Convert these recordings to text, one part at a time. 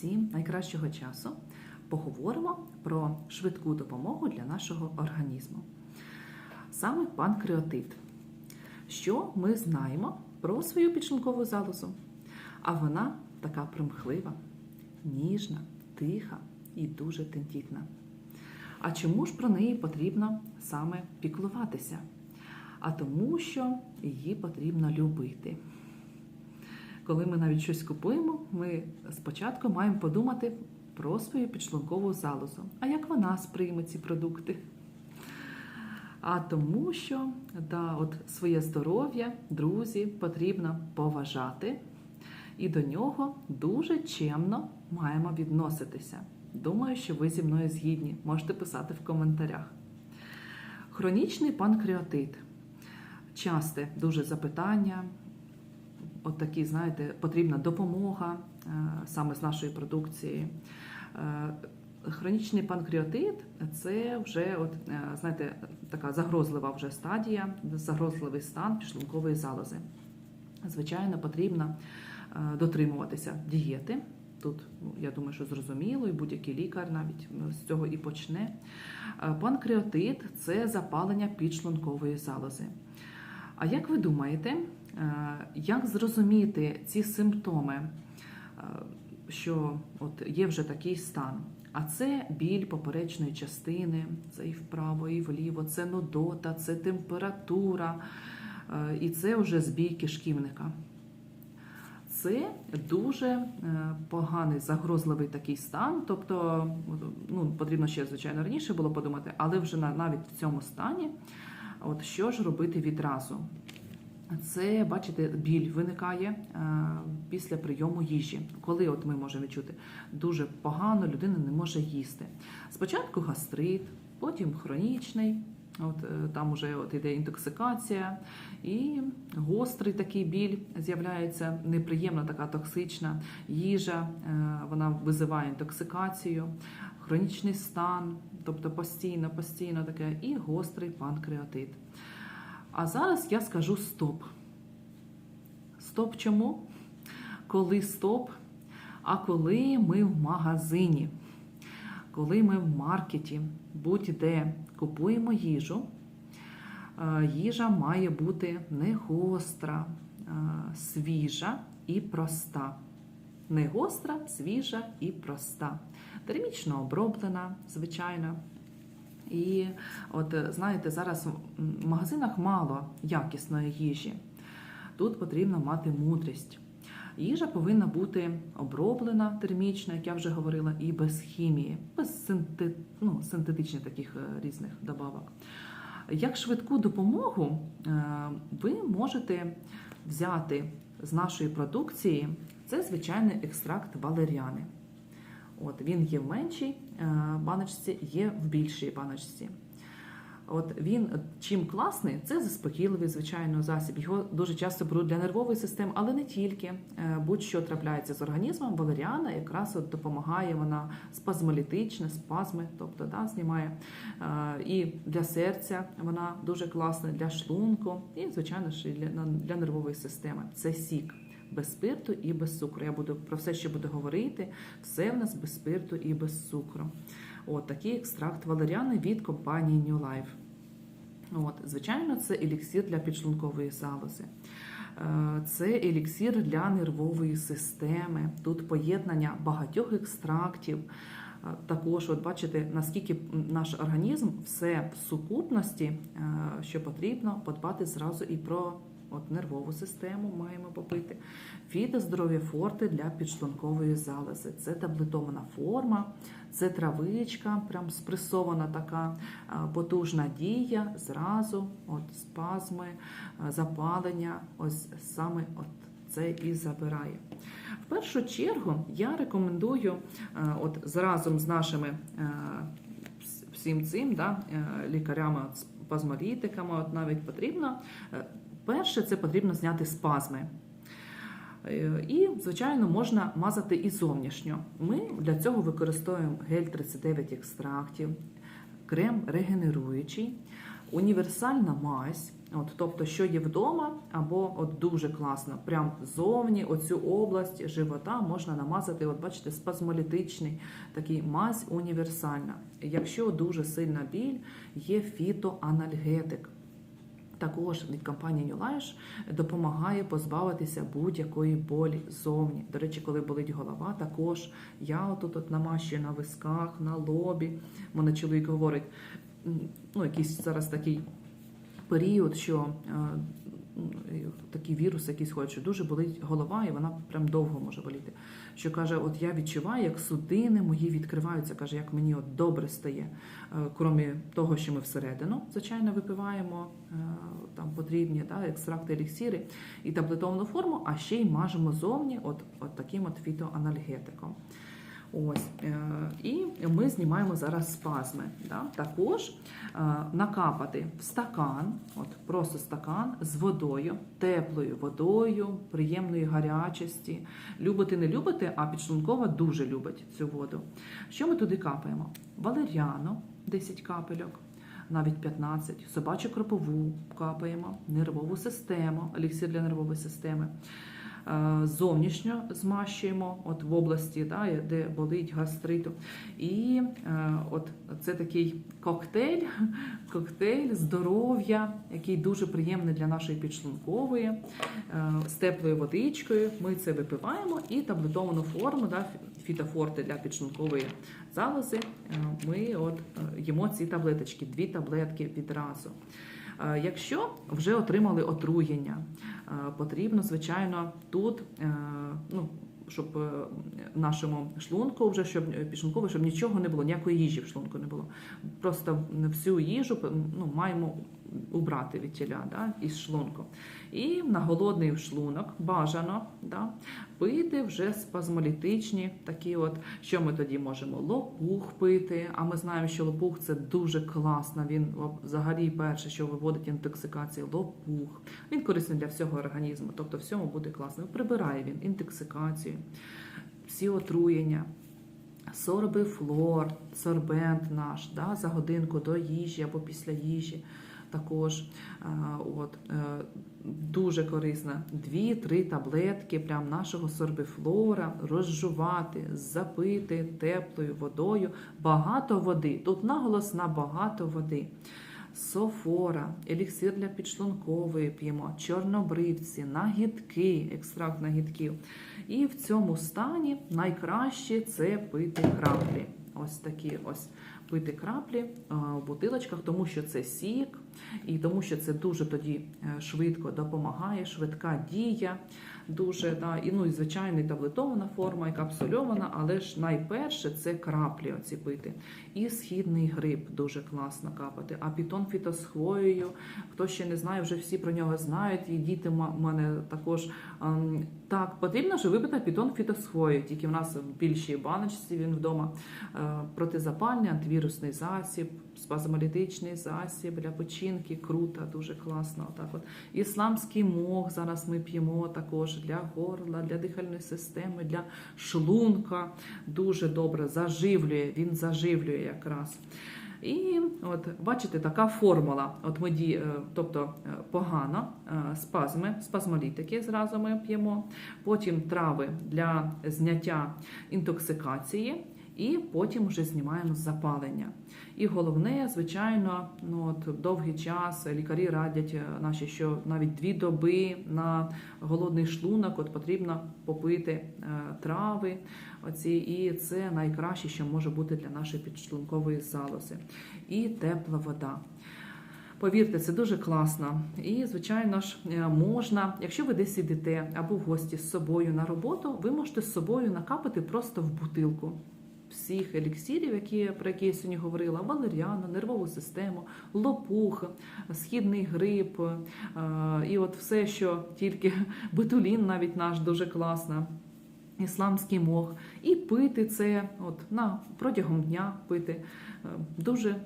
кінці найкращого часу поговоримо про швидку допомогу для нашого організму. Саме панкреатит. Що ми знаємо про свою підшлункову залозу? А вона така примхлива, ніжна, тиха і дуже тендітна. А чому ж про неї потрібно саме піклуватися? А тому, що її потрібно любити. Коли ми навіть щось купуємо, ми спочатку маємо подумати про свою підшлункову залозу. А як вона сприйме ці продукти? А тому, що да, от своє здоров'я, друзі, потрібно поважати, і до нього дуже чемно маємо відноситися. Думаю, що ви зі мною згідні. Можете писати в коментарях. Хронічний панкреатит. Часте дуже запитання. От такі, знаєте, потрібна допомога е, саме з нашої продукції. Е, Хронічний панкреатит це вже, от, е, знаєте, така загрозлива вже стадія, загрозливий стан підшлункової залози. Звичайно, потрібно дотримуватися дієти. Тут, я думаю, що зрозуміло, і будь-який лікар навіть з цього і почне. Панкреатит це запалення підшлункової залози. А як ви думаєте, як зрозуміти ці симптоми, е, що от є вже такий стан? А це біль поперечної частини, це і вправо, і вліво, це нудота, це температура, е, і це вже збій кишківника. Це дуже е, поганий загрозливий такий стан. Тобто, ну потрібно ще звичайно раніше було подумати, але вже навіть в цьому стані, от що ж робити відразу? Це, бачите, біль виникає е, після прийому їжі. Коли от ми можемо відчути дуже погано, людина не може їсти. Спочатку гастрит, потім хронічний. От е, там уже от іде інтоксикація, і гострий такий біль з'являється, неприємна така токсична їжа, е, вона визиває інтоксикацію, хронічний стан, тобто постійно, постійно таке, і гострий панкреатит. А зараз я скажу стоп. Стоп чому? Коли стоп? А коли ми в магазині, коли ми в маркеті, будь-де купуємо їжу, е, їжа має бути не гостра, е, свіжа і проста. Не гостра, свіжа і проста. Термічно оброблена, звичайно. І от знаєте, зараз в магазинах мало якісної їжі. Тут потрібно мати мудрість. Їжа повинна бути оброблена термічно, як я вже говорила, і без хімії, без синтет, ну, синтетичних таких е, різних добавок. Як швидку допомогу е, ви можете взяти з нашої продукції це звичайний екстракт валеріани. От він є в меншій е, баночці, є в більшій баночці. От він чим класний, це заспокійливий, звичайно, засіб. Його дуже часто беруть для нервової системи, але не тільки. Е, Будь-що трапляється з організмом, валеріана якраз от допомагає вона спазмолітична, спазми, тобто да, знімає. Е, І для серця вона дуже класна, для шлунку, і, звичайно ж, для нервової системи. Це сік. Без спирту і без цукру. Я буду про все, що буду говорити, все в нас без спирту і без цукру. От такий екстракт валеріани від компанії New Life. От, звичайно, це еліксир для підшлункової залози. Е, Це еліксир для нервової системи. Тут поєднання багатьох екстрактів. Е, Також, от бачите, наскільки наш організм все в сукупності, е, що потрібно подбати зразу і про от нервову систему маємо попити. Фітоздоров'я форти для підшлункової залози. Це таблетована форма, це травичка, прям спресована така е, потужна дія. Зразу от спазми, е, запалення. Ось саме от це і забирає. В першу чергу я рекомендую, е, от разом з нашими е, всім цим да, е, лікарями, от, навіть потрібно. Перше, це потрібно зняти спазми. Е, І, звичайно, можна мазати і зовнішньо. Ми для цього використовуємо гель 39 екстрактів, крем регенеруючий, універсальна мазь, От, тобто, що є вдома, або от дуже класно, прям зовні оцю область живота можна намазати, от бачите, спазмолітичний такий мазь універсальна. Якщо дуже сильна біль, є фітоанальгетик. Також від компанії New Life допомагає позбавитися будь-якої болі ззовні. До речі, коли болить голова, також я отут от намащую на висках, на лобі. Мене чоловік говорить, ну якийсь зараз такий період, що е, такий вірус якийсь що дуже болить голова, і вона прям довго може боліти. Що каже, от я відчуваю, як судини мої відкриваються, каже, як мені от добре стає. Е, Крім того, що ми всередину, звичайно, випиваємо е, там потрібні да, екстракти, еліксіри і таблетовну форму, а ще й мажемо зовні от, от таким от фітоанальгетиком. Ось е, і ми знімаємо зараз спазми. Також е, накапати в стакан, от просто стакан з водою, теплою водою, приємної гарячості. Любите, не любите, а підшлункова дуже любить цю воду. Що ми туди капаємо? Валеріану 10 капельок. Навіть 15, собачу кропову капаємо, нервову систему, еліксир для нервової системи. Е, Зовнішньо змащуємо от в області, да, де болить гастриту. І е, от це такий коктейль, коктейль здоров'я, який дуже приємний для нашої підшлункової, е, з теплою водичкою. Ми це випиваємо і таблетовану форму, да, фітофорти для підшлункової залози. Ми от їмо ці таблеточки, дві таблетки відразу. Е, Якщо вже отримали отруєння, е, потрібно, звичайно, тут, е, ну, щоб е, нашому шлунку, вже щоб е, підшлунково, щоб нічого не було, ніякої їжі в шлунку не було. Просто всю їжу ну, маємо убрати від тіля да, із шлунку. І на голодний шлунок бажано да, пити вже спазмолітичні такі от, що ми тоді можемо? Лопух пити. А ми знаємо, що лопух це дуже класно. Він взагалі перше, що виводить інтоксикацію, лопух. Він корисний для всього організму, тобто всьому буде класно. Прибирає він інтоксикацію, всі отруєння. Сорбифлор, сорбент наш да, за годинку до їжі або після їжі. Також е, от, е, дуже корисна. Дві-три таблетки прям нашого сорбифлора розжувати, запити теплою водою. Багато води. Тут наголос на багато води. Софора, еліксир для підшлункової п'ємо, чорнобривці, нагідки, екстракт нагідків. І в цьому стані найкраще це пити краплі. Ось такі ось пити краплі е, в бутилочках, тому що це сік, і тому що це дуже тоді е, швидко допомагає, швидка дія. Дуже да, і ну і звичайно, і таблетована форма, і капсульована, але ж найперше це краплі оці пити. І східний гриб дуже класно капати. А пітон фітосхвоєю, хто ще не знає, вже всі про нього знають. І діти в мене також ем, так потрібно ж випити пітон фітосхвою. Тільки в нас в більшій баночці він вдома е, протизапальний, антивірусний засіб, спазмолітичний засіб для печінки, круто, дуже класно. Отак от. Ісламський мох зараз ми п'ємо також для горла, для дихальної системи, для шлунка. Дуже добре заживлює, він заживлює якраз. І от бачите, така формула. От ми ді, е, тобто е, погано, е, спазми, спазмолітики зразу ми п'ємо, потім трави для зняття інтоксикації. І потім вже знімаємо запалення. І головне, звичайно, ну от довгий час лікарі радять е, наші, що навіть дві доби на голодний шлунок от потрібно попити е, трави. Оці, і це найкраще, що може бути для нашої підшлункової залози. І тепла вода. Повірте, це дуже класно. І, звичайно ж, е, можна, якщо ви десь ідете або в гості з собою на роботу, ви можете з собою накапати просто в бутилку всіх еліксірів, які, про які я сьогодні говорила: валеріану, нервову систему, лопух, східний гриб, е, і от все, що тільки бетулін навіть наш дуже класно. Ісламський мох, і пити це от, на, протягом дня пити е, дуже е,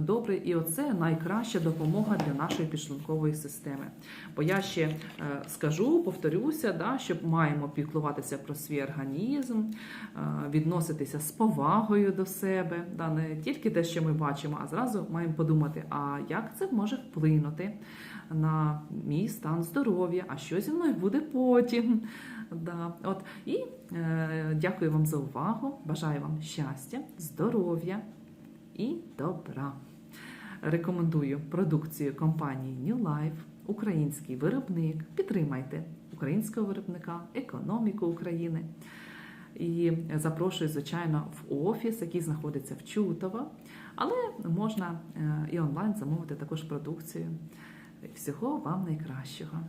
добре. І оце найкраща допомога для нашої підшлункової системи. Бо я ще е, скажу, повторюся, да, що маємо піклуватися про свій організм, відноситися з повагою до себе, да, не тільки те, що ми бачимо, а зразу маємо подумати, а як це може вплинути на мій стан здоров'я, а що зі мною буде потім. Да. От. І е, дякую вам за увагу. Бажаю вам щастя, здоров'я і добра. Рекомендую продукцію компанії New Life, український виробник. Підтримайте українського виробника, економіку України. І запрошую, звичайно, в офіс, який знаходиться в Чутово, але можна е, і онлайн замовити також продукцію. Всього вам найкращого.